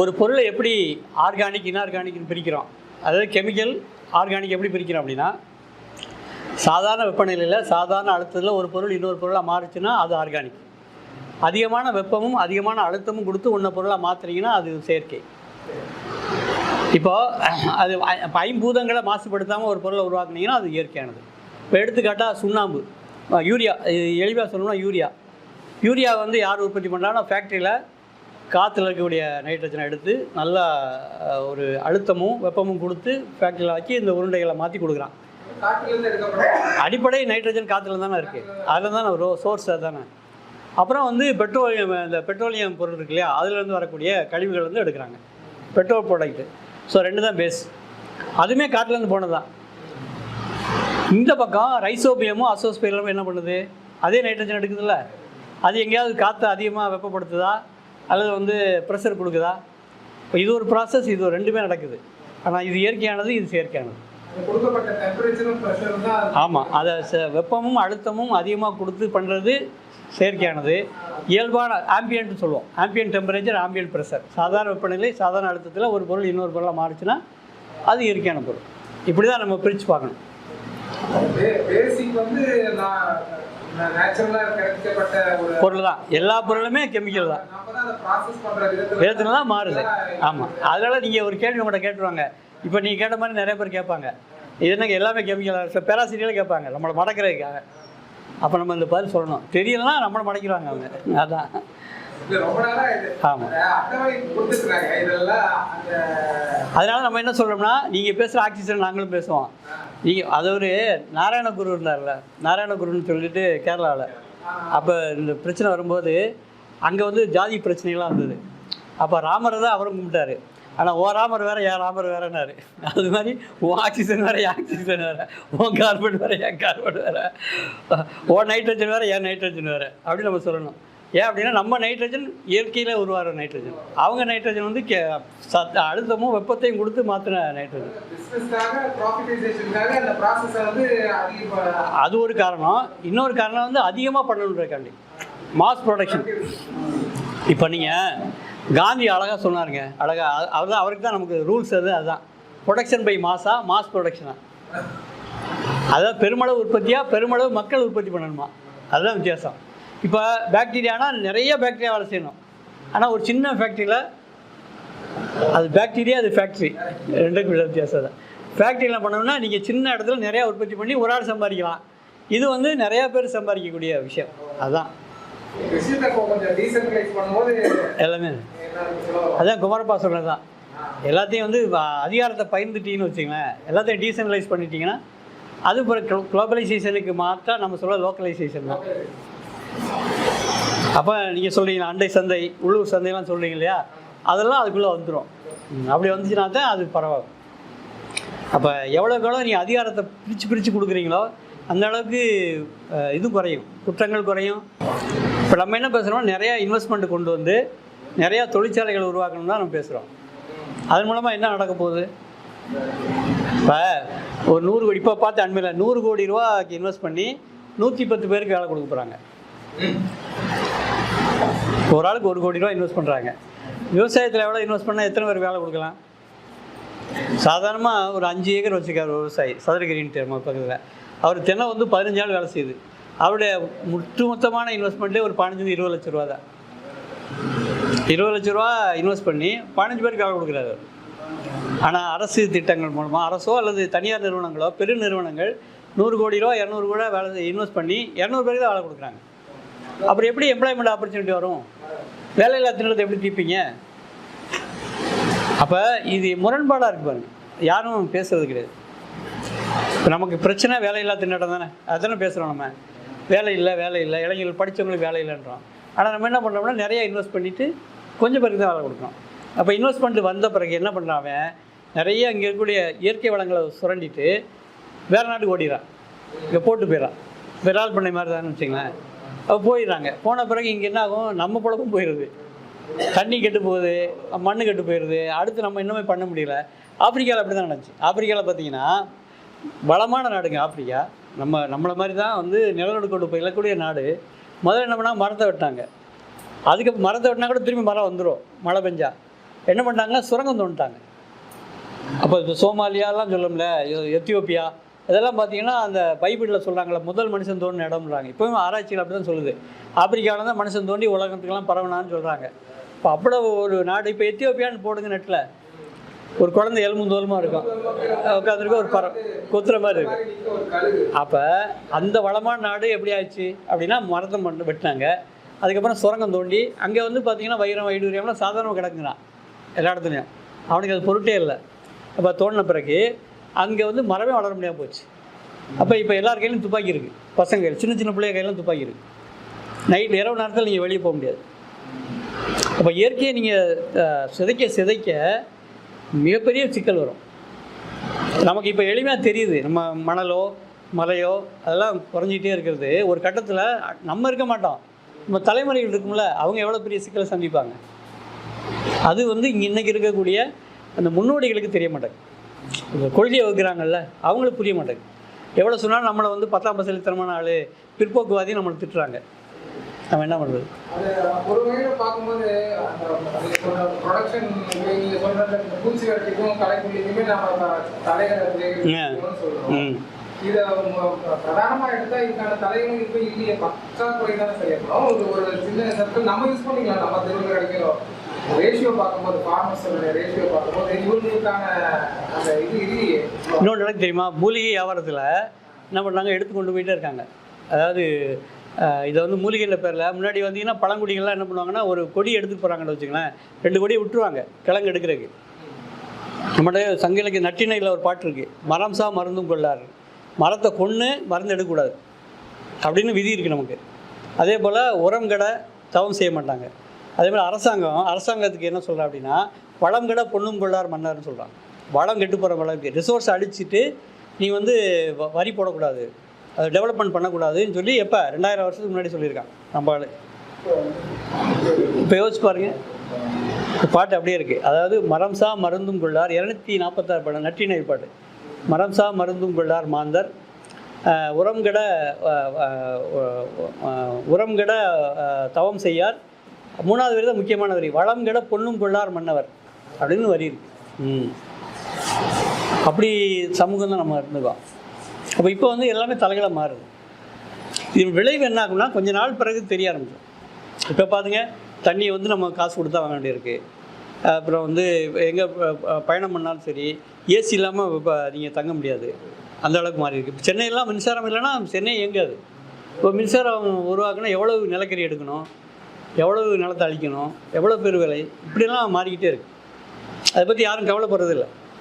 ஒரு பொருளை எப்படி ஆர்கானிக் இன்ஆர்கானிக்னு பிரிக்கிறோம். அதாவது கெமிக்கல் ஆர்கானிக் எப்படி பிரிக்கிறோம் அப்படின்னா சாதாரண வெப்பநிலையில் சாதாரண அழுத்தத்தில் ஒரு பொருள் இன்னொரு பொருளாக மாறுச்சுன்னா அது ஆர்கானிக் அதிகமான வெப்பமும் அதிகமான அழுத்தமும் கொடுத்து உன்ன பொருளாக மாற்றுறீங்கன்னா அது செயற்கை. இப்போது அது ஐம்பூதங்களை மாசுபடுத்தாமல் ஒரு பொருளை உருவாக்குனீங்கன்னா அது இயற்கையானது. இப்போ எடுத்துக்காட்டால் சுண்ணாம்பு. யூரியா எளிவாக சொல்லணும்னா யூரியா. யூரியா வந்து யார் உற்பத்தி பண்ணுறாங்கன்னா ஃபேக்ட்ரியில் காற்றுல இருக்கக்கூடிய நைட்ரஜனை எடுத்து நல்லா ஒரு அழுத்தமும் வெப்பமும் கொடுத்து ஃபேக்ட்ரியில் ஆக்கி இந்த உருண்டைகளை மாற்றி கொடுக்குறான். அடிப்படை நைட்ரஜன் காற்றுல தானே இருக்குது அதில் தானே ரோ சோர்ஸ் தானே. அப்புறம் வந்து பெட்ரோலியம் இந்த பெட்ரோலியம் பொருள் இருக்கு இல்லையா அதுலேருந்து வரக்கூடிய கழிவுகள் வந்து எடுக்கிறாங்க. பெட்ரோல் ப்ராடக்ட்டு ஸோ ரெண்டு தான் பேஸ் அதுவுமே காற்றுலேருந்து போனது. தான் இந்த பக்கம் ரைசோபியமும் அசோஸ்பியமும் என்ன பண்ணுது? அதே நைட்ரஜன் எடுக்குதுல்ல. அது எங்கேயாவது காற்றை அதிகமாக வெப்பப்படுத்துதா? அல்லது வந்து ப்ரெஷர் கொடுக்குதா? இப்போ இது ஒரு ப்ராசஸ் இது ரெண்டுமே நடக்குது. ஆனால் இது இயற்கையானது இது செயற்கையானது. ஆமாம் அதை வெப்பமும் அழுத்தமும் அதிகமாக கொடுத்து பண்ணுறது செயற்கையானது. இயல்பான ஆம்பியன்ட் சொல்லுவோம். ஆம்பியன் டெம்பரேச்சர் ஆம்பியன் ப்ரெஷர் சாதாரண வெப்பநிலை சாதாரண அழுத்தத்தில் ஒரு பொருள் இன்னொரு பொருளாக மாறுச்சுன்னா அது இயற்கையான பொருள். இப்படி தான் நம்ம பிரித்து பார்க்கணும். பேசிக் வந்து நான் பொருள் தான் எல்லா பொருளுமே கெமிக்கல் தான். விதத்துல தான் மாறுது. ஆமாம் அதனால நீங்கள் ஒரு கேள்வி உங்கள்கிட்ட கேட்டுருவாங்க. இப்போ நீங்கள் கேட்ட மாதிரி நிறைய பேர் கேட்பாங்க. இது என்னங்க எல்லாமே கெமிக்கல் பேராசிரியர்கள் கேட்பாங்க. நம்மளை மடக்கிறதுக்காக. அப்போ நம்ம இந்த பதில் சொல்லணும். தெரியலனா நம்மளை மடக்கிடுவாங்க அவங்க. அதான். ஆமாம் அதனால் அதனால நம்ம என்ன சொல்கிறோம்னா நீங்கள் பேசுகிற ஆக்சிஜன் நாங்களும் பேசுவோம். நீங்கள் அது ஒரு நாராயணகுரு இருந்தார்ல நாராயணகுருன்னு சொல்லிட்டு கேரளாவில் அப்போ இந்த பிரச்சனை வரும்போது அங்கே வந்து ஜாதி பிரச்சனைகள்லாம் இருந்தது. அப்போ ராமரை தான் அவரும் கும்பிட்டாரு. ஆனால் ஓ ராமர் வேற என் ராமர் வேறனாரு அது மாதிரி உன் ஆக்சிஜன் வேற என் ஆக்சிஜன் வேற. உன் கார்பன் வேற என் கார்பன் வேற. ஓ நைட்ரஜன் வேற என் நைட்ரஜன் வேற. அப்படின்னு நம்ம சொல்லணும். ஏன் அப்படின்னா நம்ம நைட்ரஜன் இயற்கையில் உருவாகிற நைட்ரஜன் அவங்க நைட்ரஜன் வந்து கே சத் அழுத்தமும் வெப்பத்தையும் கொடுத்து மாற்றின நைட்ரஜன் அது ஒரு காரணம். இன்னொரு காரணம் வந்து அதிகமாக பண்ணணுன்றக்காண்டி மாஸ் ப்ரொடக்ஷன் இப்போ நீங்கள் காந்தி அழகாக சொன்னாருங்க. அழகாக அவர் தான் அவருக்கு தான் நமக்கு ரூல்ஸ் அது அதுதான். ப்ரொடக்ஷன் பை மாஸா மாஸ் ப்ரொடக்ஷனா அதாவது பெருமளவு உற்பத்தியாக பெருமளவு மக்கள் உற்பத்தி பண்ணணுமா? அதுதான் வித்தியாசம். இப்போ பாக்டீரியானா நிறைய பாக்டீரியா வேலை செய்யணும். ஆனால் ஒரு சின்ன ஃபேக்ட்ரியில் அது பாக்டீரியா அது ஃபேக்ட்ரி ரெண்டுக்கும் உள்ள வித்தியாசம் தான் ஃபேக்ட்ரியில் பண்ணோம்னா நீங்கள் சின்ன இடத்துல நிறையா உற்பத்தி பண்ணி ஒரு ஆள் சம்பாதிக்கலாம். இது வந்து நிறையா பேர் சம்பாதிக்கக்கூடிய விஷயம். அதுதான் எல்லாமே. அதான் குமாரப்பா சொல்கிறது தான் எல்லாத்தையும் வந்து அதிகாரத்தை பயந்துட்டீங்கன்னு வச்சுங்களேன் எல்லாத்தையும் டீசென்ட்ரலைஸ் பண்ணிட்டீங்கன்னா அது குளோபலைசேஷனுக்கு மாற்றா நம்ம சொல்ல லோக்கலைசேஷன் தான். அப்போ நீங்கள் சொல்கிறீங்க அண்டை சந்தை உள்ளூர் சந்தைலாம் சொல்கிறீங்க இல்லையா? அதெல்லாம் அதுக்குள்ளே வந்துடும் அப்படி வந்துச்சுன்னா தான் அது பரவாயில்ல. அப்போ எவ்வளோக்கு எவ்வளோ நீங்கள் அதிகாரத்தை பிரித்து பிரித்து கொடுக்குறீங்களோ அந்த அளவுக்கு இது குறையும். குற்றங்கள் குறையும். இப்போ நம்ம என்ன பேசுகிறோம் நிறையா இன்வெஸ்ட்மெண்ட் கொண்டு வந்து நிறையா தொழிற்சாலைகள் உருவாக்கணும் தான் நம்ம பேசுகிறோம் அதன் மூலமாக என்ன நடக்க போகுது? இப்போ ஒரு நூறு கோடி இப்போ பார்த்து அண்மையில் நூறு கோடி ரூபாய்க்கு இன்வெஸ்ட் பண்ணி நூற்றி பத்து பேருக்கு வேலை கொடுக்க போகிறாங்க ஒரு ஆளுக்கு ஒரு கோடி ரூபா இன்வெஸ்ட் பண்ணுறாங்க விவசாயத்தில் எவ்வளோ இன்வெஸ்ட் பண்ணால் எத்தனை பேர் வேலை கொடுக்கலாம்? சாதாரணமாக ஒரு அஞ்சு ஏக்கர் வச்சுருக்காரு விவசாயி சதுரகிரின் நம்ம பக்கத்தில் அவர் தென்னை வந்து பதினஞ்சு நாள் வேலை செய்யுது. அவருடைய ஒட்டுமொத்தமான இன்வெஸ்ட்மெண்ட்டே ஒரு பதினஞ்சு இருபது லட்ச ரூபா தான் இருபது லட்ச ரூபா இன்வெஸ்ட் பண்ணி பதினஞ்சு பேருக்கு வேலை கொடுக்குறாரு ஆனால் அரசு திட்டங்கள் மூலமாக அரசோ அல்லது தனியார் நிறுவனங்களோ பெரு நிறுவனங்கள் நூறு கோடி ரூபா இரநூறு கூட வேலை இன்வெஸ்ட் பண்ணி இரநூறு பேருக்கு தான் வேலை கொடுக்குறாங்க. அப்புறம் எப்படி எம்ப்ளாய்மெண்ட் ஆப்பர்ச்சுனிட்டி வரும்? வேலையில்லா திட்டத்தை எப்படி தீர்ப்பீங்க? அப்போ இது முரண்பாடாக இருக்கு பாருங்க. யாரும் பேசுறது கிடையாது. இப்போ நமக்கு பிரச்சனை வேலையில்லா திண்டாட்டம் தானே? அதுதானே பேசுகிறோம் நம்ம. வேலை இல்லை வேலை இல்லை. இளைஞர்கள் படித்தவங்களுக்கு வேலை இல்லைன்றோம். ஆனால் நம்ம என்ன பண்ணுறோம்னா நிறைய இன்வெஸ்ட் பண்ணிவிட்டு கொஞ்சம் பேருக்கு தான் வேலை கொடுக்குறோம் அப்போ இன்வெஸ்ட்மெண்ட் வந்த பிறகு என்ன பண்ணுறான் நிறைய இங்கே இருக்கக்கூடிய இயற்கை வளங்களை சுரண்டிட்டு வேறு நாட்டுக்கு ஓடிடுறான். இங்கே போட்டு போயிடறான். விரால் பண்ணை மாதிரி தானே வச்சுங்களேன் போயிடுறாங்க. போன பிறகு இங்கே என்ன ஆகும் நம்ம பழக்கம் போயிடுது தண்ணி கெட்டு போகுது மண் கெட்டு போயிடுது அடுத்து நம்ம இன்னுமே பண்ண முடியல. ஆப்பிரிக்காவில் அப்படி தான் நடந்துச்சு. ஆப்பிரிக்காவில் பார்த்தீங்கன்னா வளமான நாடுங்க ஆப்பிரிக்கா. நம்ம நம்மளை மாதிரி தான் வந்து நிலநடுக்கோடு போய் இழக்கூடிய நாடு. முதல்ல என்ன பண்ணால் மரத்தை வெட்டாங்க அதுக்கு மரத்தை வெட்டினா கூட திரும்பி மரம் வந்துடும் மழை பெஞ்சா. என்ன பண்ணாங்க சுரங்கம் தோண்டிட்டாங்க. அப்போ இப்போ சோமாலியாலாம் சொல்லும்ல எ- எத்தியோப்பியா இதெல்லாம் பார்த்தீங்கன்னா அந்த பைபிளில் சொல்கிறாங்களே முதல் மனுஷன் தோண்டின இடம்ன்றாங்க. இப்போவும் ஆராய்ச்சிகள் அப்படி தான் சொல்லுது. ஆப்பிரிக்காவில் தான் மனுஷன் தோண்டி உலகத்துக்கெல்லாம் பரவனான்னு சொல்கிறாங்க இப்போ அவ்வளோ ஒரு நாடு இப்போ எத்தியோப்பியான்னு போடுங்க நெட்டில் ஒரு குழந்தை எலும்பு இருக்கும். உட்காந்துருக்க ஒரு பறவை கொத்துற மாதிரி இருக்கு அப்போ அந்த வளமான நாடு எப்படி ஆச்சு அப்படின்னா மரத்தை பண்ண வெட்டினாங்க. அதுக்கப்புறம் சுரங்கம் தோண்டி அங்கே வந்து பார்த்தீங்கன்னா வைரம் வைடூரியம்லாம் சாதாரணமாக கிடக்குறான் எல்லா இடத்துலையும். அவனுக்கு அது பொருட்டே இல்லை. அப்போ தோண்டின பிறகு அங்கே வந்து மரமே வளர முடியாமல் போச்சு. அப்போ இப்போ எல்லார் கையிலும் துப்பாக்கி இருக்குது பசங்க கையில் சின்ன சின்ன பிள்ளைய கையிலும் துப்பாக்கி இருக்குது நைட் இரவு நேரத்தில் நீங்கள் வெளியே போக முடியாது. அப்போ இயற்கையை நீங்கள் சிதைக்க சிதைக்க மிகப்பெரிய சிக்கல் வரும். நமக்கு இப்போ எளிமையாக தெரியுது. நம்ம மணலோ மலையோ அதெல்லாம் குறைஞ்சிக்கிட்டே இருக்கிறது. ஒரு கட்டத்தில் நம்ம இருக்க மாட்டோம். நம்ம தலைமுறைகள் இருக்கும்ல அவங்க எவ்வளோ பெரிய சிக்கலை சந்திப்பாங்க? அது வந்து இங்கே இன்றைக்கி இருக்கக்கூடிய அந்த முன்னோடிகளுக்கு தெரிய மாட்டேங்குது. கொள்கையை வகுக்கிறாங்கல்ல அவங்களுக்கு புரிய மாட்டேங்குது. எவ்வளோ சொன்னாலும் நம்மளை வந்து பத்தாம் பசலித்தனமான ஆள் பிற்போக்குவாதி நம்மளை திட்டுறாங்க. நம்ம என்ன பண்ணுறது ஒரு வகையில பார்க்கும்போது இத ம- பிரதானமா எடுத்தா இதுக்கான தலைகளும் இப்ப இல்லையே பற்றாக்குறை தானே செய்யப்படும். ஒரு ஒரு சின்ன சர்க்கிள் நம்ம யூஸ் பண்ணிக்கலாம் நம்ம தெருவில் கிடைக்கிறோம் ரேஷியோ பார்க்கும்போது ஃபார்மர்ஸோட ரேஷியோ பார்க்கும்போது இவங்களுக்கான இன்னொன்று எனக்கு தெரியுமா? மூலிகை வியாபாரத்தில் என்ன நாங்கள் எடுத்து கொண்டு போயிட்டே இருக்காங்க. அதாவது இதை வந்து மூலிகையில் பேரில் முன்னாடி வந்தீங்கன்னா பழங்குடிகள்லாம் என்ன பண்ணுவாங்கன்னா ஒரு கொடி எடுத்து போகிறாங்கன்னு வச்சுங்களேன் ரெண்டு கொடியை விட்டுருவாங்க கிழங்கு எடுக்கிறதுக்கு. நம்மளுடைய சங்க இலக்கிய நட்டினையில் ஒரு பாட்டு இருக்குது மரம் சா மருந்தும் கொள்ளார் மரத்தை கொன்று மருந்து எடுக்கக்கூடாது. அப்படின்னு விதி இருக்குது நமக்கு. அதே போல் உரம் கடை தவம் செய்ய மாட்டாங்க. அதே போல் அரசாங்கம் அரசாங்கத்துக்கு என்ன சொல்கிறா அப்படின்னா பழம் கடை பொண்ணும் கொள்ளார் மன்னர்னு சொல்கிறாங்க வளம் கெட்டு போகிற அளவுக்கு ரிசோர்ஸ் அழிச்சிட்டு நீ வந்து வ- வரி போடக்கூடாது. அதை டெவலப்மெண்ட் பண்ணக்கூடாதுன்னு சொல்லி எப்போ? ரெண்டாயிரம் வருஷத்துக்கு முன்னாடி சொல்லியிருக்கான் நம்ம ஆள். இப்போ யோசிச்சு பாருங்க. பாட்டு அப்படியே இருக்குது அதாவது மரம் சா மருந்தும் கொள்ளார் இரநூத்தி நாற்பத்தாறு படம் நற்றினை பாட்டு. மரம் சா மருந்தும் கொள்ளார் மாந்தர். உரம் கெட உரம் கெட தவம் செய்யார் மூணாவது வரி தான் முக்கியமான வரி. வளம் கெட பொன்னும் கொள்ளார் மன்னவர். அப்படின்னு வரி இருக்கு. ம். அப்படி சமூகம் தான் நம்ம இருந்துக்கோம் அப்போ இப்போ வந்து எல்லாமே தலைகளை மாறுது. இது விளைவு என்ன ஆகும்னா கொஞ்ச நாள் பிறகு தெரிய ஆரம்பிச்சோம் இப்போ பாருங்க தண்ணியை வந்து நம்ம காசு கொடுத்தா வாங்க வேண்டியிருக்கு. அப்புறம் வந்து எங்கே பயணம் பண்ணாலும் சரி ஏசி இல்லாமல் இப்போ நீங்கள் தங்க முடியாது. அந்த அளவுக்கு மாறி இருக்குது இப்போ சென்னையெல்லாம் மின்சாரம் இல்லைன்னா சென்னை இயங்காது. இப்போ மின்சாரம் உருவாக்குனா எவ்வளவு நிலக்கரி எடுக்கணும்? எவ்வளவு நிலத்தை அழிக்கணும்? எவ்வளோ பேர் விலை? இப்படிலாம் மாறிக்கிட்டே இருக்குது அதை பற்றி யாரும் கவலைப்படுறதில்லை.